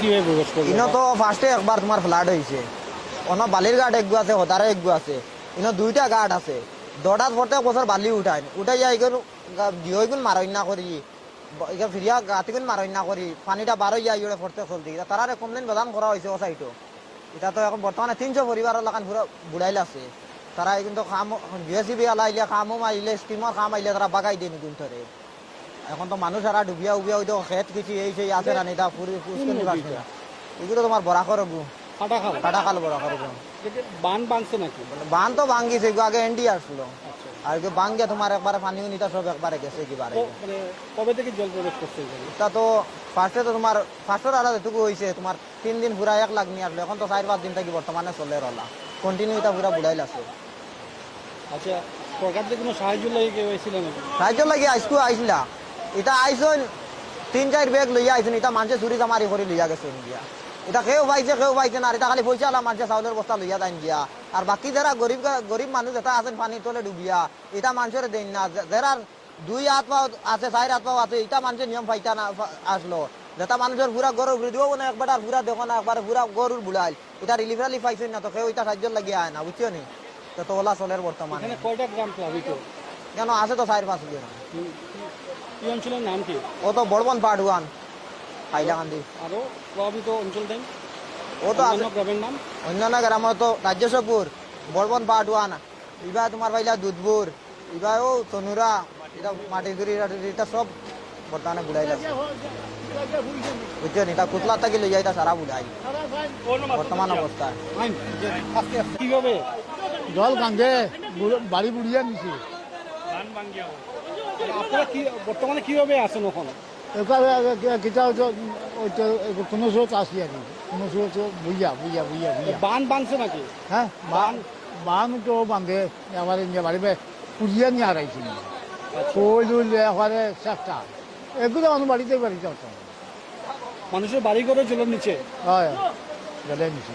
কীভাবে প্রবেশ করল? ইনো তো ফার্স্টে একবার তোমার ফ্লাড হয়েছে অন্য বালির ঘাট একগু আছে, হতারে একগু আছে। ইনো দুইটা ঘাট আছে। দটাত প্রত্যেক বছর বালি উঠায়। উঠাই যাই গেল জিহইগুন মারণ্যা করি ফিরিয়া গাতিগুন মারণ্যা করি পানিটা বারো যাই ইয়ে প্রত্যেক চলতে তারারে কমপ্লেন প্রদান করা হয়েছে ও সাইটো এটা তো এখন বর্তমানে তিনশো পরিবারের লাগান পুরো বুড়াইল আছে। তারা কিন্তু কাম জিএসিবি আলাইলে কামও মারিলে স্কিমর কাম আইলে তারা বাগাই দিয়ে নিগুন ধরে এখন তো মানুষ আর ডুবিয়া উবিয়া হইতো খেত কিছু এই সেই আছে না এটা পুরি পুষ্করণী পাশে এগুলো তোমার বড়া করো গু কাটা খাল। কাটা কাল বড়া করো গু এটা বান বাঁধছে নাকি? বান তো ভাঙ্গিছে এগুলো আগে এন্ডি আসলো আচ্ছা। আর এগুলো ভাঙ্গে তোমার একবারে পানি নিতা সব একবারে গেছে ক- মানে কবে থেকে জল প্রবেশ করছে তা তো ফার্স্টে তো তোমার ফার্স্টের আলাদা যেটুকু হয়েছে তোমার তিন দিন পুরা এক লাখ নিয়ে আসলো এখন তো চার পাঁচ দিন থাকি বর্তমানে চলে রলা কন্টিনিউ এটা পুরা বুড়াইল আছে আচ্ছা সরকার থেকে কোনো সাহায্য লাগে সাহায্য লাগি আইসকু আইসলা এটা আইসন তিন, চার ব্যাগ লইয়া আইসন এটা মানুষে চুরি চামারি করে লইয়া গেছে গিয়া এটা কেউ পাইছে কেউ পাইছে না এটা খালি পয়সা আলা মানুষে চাউলের বস্তা লইয়া দেন গিয়া আর বাকি যারা গরিব গরিব মানুষ এটা আছেন পানির তলে ডুবিয়া, এটা মানুষের দেন না। যারা দুই হাত পাও আছে, চার হাত পাও আছে, এটা মানুষের নিয়ম পাইতা না আসলো। যেটা মানুষের পুরা গরু ঘুরে দিব না, একবার আর পুরা দেখো না, একবার পুরা গরুর বুড়াইল এটা রিলিফ রালিফ পাইছেন না, তো কেউ এটা সাহায্য লাগিয়ে আয় না, বুঝছ নি? তো ওলা চলের বর্তমানে। কয়টা গ্রাম প্লাবিত কেন আছে তো চার পাঁচ জন কি- অঞ্চলের নাম কি? ও তো বড়বন পার্ট হাইলাকান্দি আরও প্রভাবিত অঞ্চল দেন? ও তো আছে। অন্যান্য গ্রামের নাম? অন্যান্য গ্রামে তো রাজ্যসপুর বড়বন পার্ট ইবা তোমার পাইলা দুধপুর ইবা ও তনুরা এটা মাটিগুড়ি এটা সব বর্তমানে বুড়াই যাচ্ছে এটা কুতলা থাকি লই এটা সারা বুড়াই বর্তমান অবস্থায় কীভাবে? জল বুড়ো- বাড়ি বুড়িয়া নিছে আপনারা কি বর্তমানে কীভাবে আছেন ওখানে? কোনো স্রোত আসি আর কি কোনো স্রোত বুঝিয়া বুঝিয়া বুঝিয়া বুঝিয়া বান বাঁধছে নাকি? হ্যাঁ বান বান তো আমার ইন্ডিয়া বাড়ি পুড়িয়া নিয়ে হারাইছি। ওই দুলে এবারে চেষ্টা? এগুলো আমার বাড়িতে বাড়িতে মানুষের বাড়ি ঘরে জলের নিচে? হয় জলে নিছে